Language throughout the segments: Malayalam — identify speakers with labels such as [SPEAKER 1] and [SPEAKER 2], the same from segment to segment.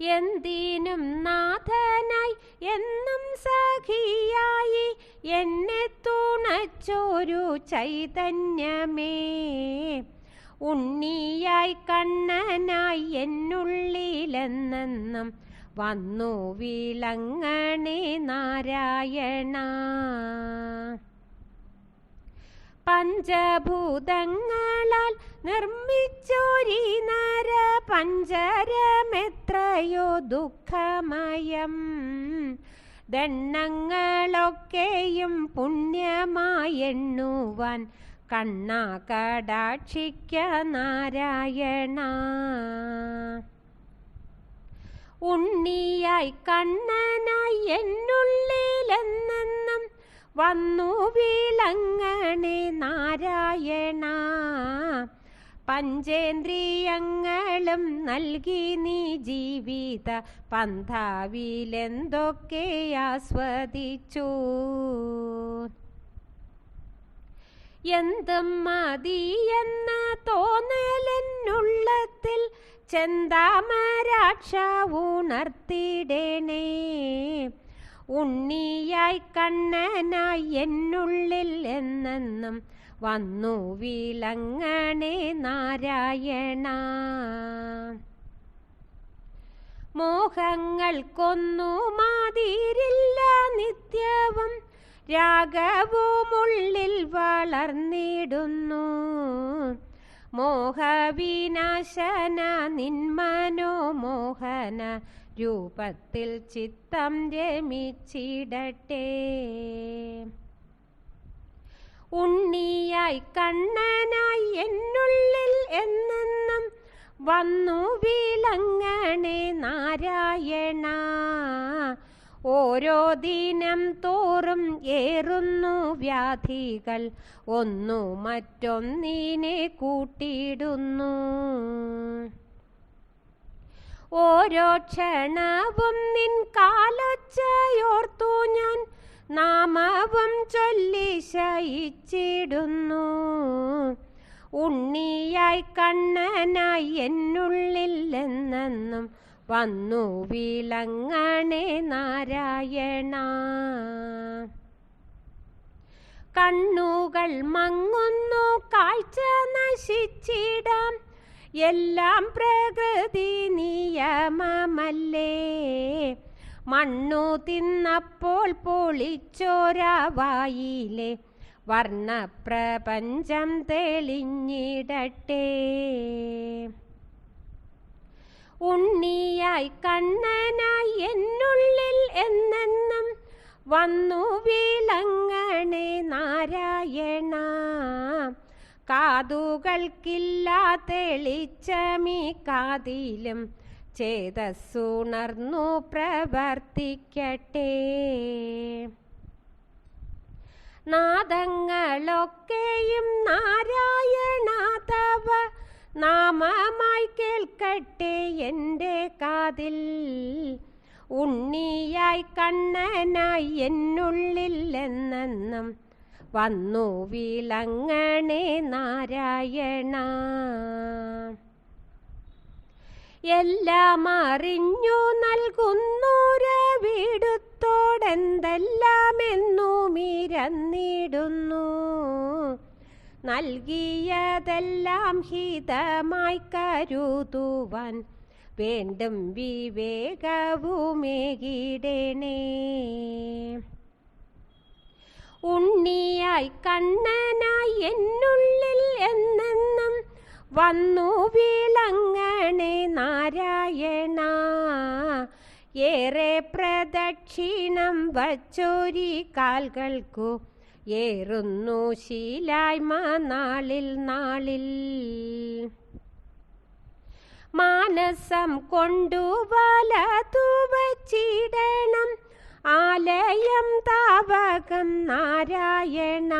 [SPEAKER 1] എന്തിനും നാഥനായി എന്നും സഖിയായി എന്നെ തുണച്ചൊരു ചൈതന്യമേ. ഉണ്ണിയായി കണ്ണനായി എന്നുള്ളിലെന്നെന്നും വന്നു വിളങ്ങണേ നാരായണ. പഞ്ചഭൂതങ്ങളാൽ നിർമ്മിച്ചോരി നര പഞ്ചരമെത്രയോ ദുഃഖമയം. ദണ്ണങ്ങളൊക്കെയും പുണ്യമായെണ്ണുവാൻ കണ്ണാ കടാക്ഷിക്ക നാരായണ. ഉണ്ണിയായി കണ്ണനായി എന്നുള്ളിലെന്നെന്നും വന്നു വിളങ്ങണേ നാരായണ പഞ്ചേന്ദ്രിയങ്ങളും നൽകി നീ ജീവിത പന്ഥാവിലെന്തൊക്കെ ആസ്വദിച്ചു? എന്തും മതിയെന്ന തോന്നലെന്നുള്ളത്തിൽ ചെന്താമരാക്ഷ ഉണർത്തിടണേ. ഉണ്ണിയായി കണ്ണനായി എന്നുള്ളിൽ എന്നെന്നും വന്നു വിലങ്ങണേ നാരായണ. മോഹങ്ങൾക്കൊന്നു മാതിരില്ല നിത്യവും രാഗവുമുള്ളിൽ വളർന്നിടുന്നു. മോഹവിനാശന നിന്മനോമോഹന രൂപത്തിൽ ചിത്തം രമിച്ചിടട്ടെ. ഉണ്ണിയായി കണ്ണനായി എന്നുള്ളിൽ എന്നെന്നും വന്നു വിളങ്ങണേ നാരായണ. ഓരോ ദിനം തോറും ഏറുന്നു വ്യാധികൾ ഒന്നു മറ്റൊന്നിനെ കൂട്ടിയിടുന്നു. ഓരോ ക്ഷണവും നിൻ കാലൊച്ചയോർത്തു ഞാൻ നാമവും ചൊല്ലി ശയിച്ചിടുന്നു. ഉണ്ണിയായി കണ്ണനായി എന്നുള്ളിൽ എന്നെന്നും വന്നു വിളങ്ങണേ നാരായണ. കണ്ണുകൾ മങ്ങുന്നു കാഴ്ച നശിച്ചിടാം. എല്ലാം പ്രകൃതി നിയമമല്ലേ? മണ്ണു തിന്നപ്പോൾ പൊളിച്ചോരാവായിലെ വർണപ്രപഞ്ചം തെളിഞ്ഞിടട്ടെ. ഉണ്ണിയായി കണ്ണനായി എന്നുള്ളിൽ എന്നെന്നും വന്നു വിളങ്ങണേ നാരായണ. കാതുകൾക്കില്ല തെളിച്ചമീ കാതിലും ചേതസ്സുണർന്നു പ്രവർത്തിക്കട്ടെ. നാദങ്ങളൊക്കെയും നാരായണ തവ നാമമായി കേൾക്കട്ടെ എന്റെ കാതിൽ. ഉണ്ണിയായി കണ്ണനായി എന്നുള്ളിൽ എന്നെന്നും വന്നു വിളങ്ങണേ നാരായണ. എല്ലാം അറിഞ്ഞു നൽകുന്നോരവിടുത്തോടെന്തെല്ലാം എന്നു മിരന്നിടുന്നു നൽകിയതെല്ലാം ഹിതമായി കരുതുവാൻ വേണ്ടും വിവേകവുമേകിടണേ. ഉണ്ണിയായി കണ്ണനായി എന്നുള്ളിൽ വന്നു വിളങ്ങണേ നാരായണ. ഏറെ പ്രദക്ഷിണം വച്ചൊരി കാൽകൾക്കു ഏറുന്നു ശീലായ്മ നാളിൽ നാളിൽ. മാനസം കൊണ്ടു വലതു വച്ചിടണം ആലയം താവകം നാരായണ.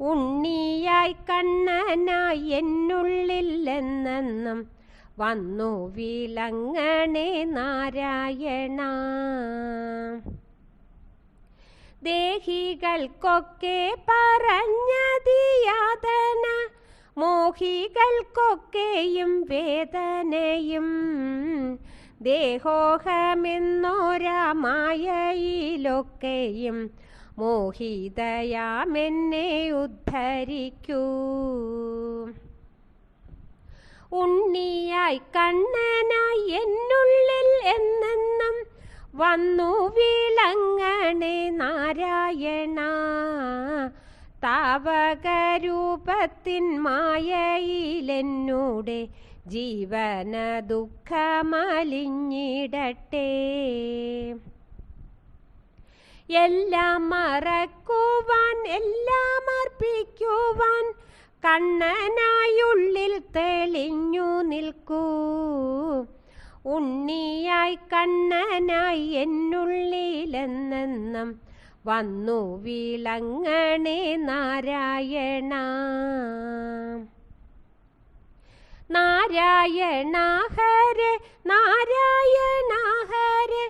[SPEAKER 1] ഉണ്ണിയായി കണ്ണനായി എന്നുള്ളിൽ എന്നെന്നും വന്നു വിലങ്ങണേ നാരായണ. ദേഹികൾക്കൊക്കെ പറഞ്ഞതിയാതന മോഹികൾക്കൊക്കെയും വേദനയും. ദേഹോഹമെന്നോരാമായയിലൊക്കെയും മോഹിതയാമെന്നെ ഉദ്ധരിക്കൂ. ഉണ്ണിയായി കണ്ണനായി എന്നുള്ളിൽ എന്നെന്നും വന്നു വിളങ്ങണേ നാരായണ. താവകരൂപത്തിൻ മായയിലെന്നൂടെ ജീവന ദുഃഖമലിഞ്ഞിടട്ടെ എല്ലാം മറക്കുവാൻ എല്ലാം അർപ്പിക്കുവാൻ കണ്ണനായുള്ളിൽ തെളിഞ്ഞു നിൽക്കൂ. ഉണ്ണിയായി കണ്ണനായി എന്നുള്ളിലെന്നെന്നും വന്നു വിളങ്ങണേ നാരായണ. നാരായണ ഹരെ നാരായണ ഹരെ.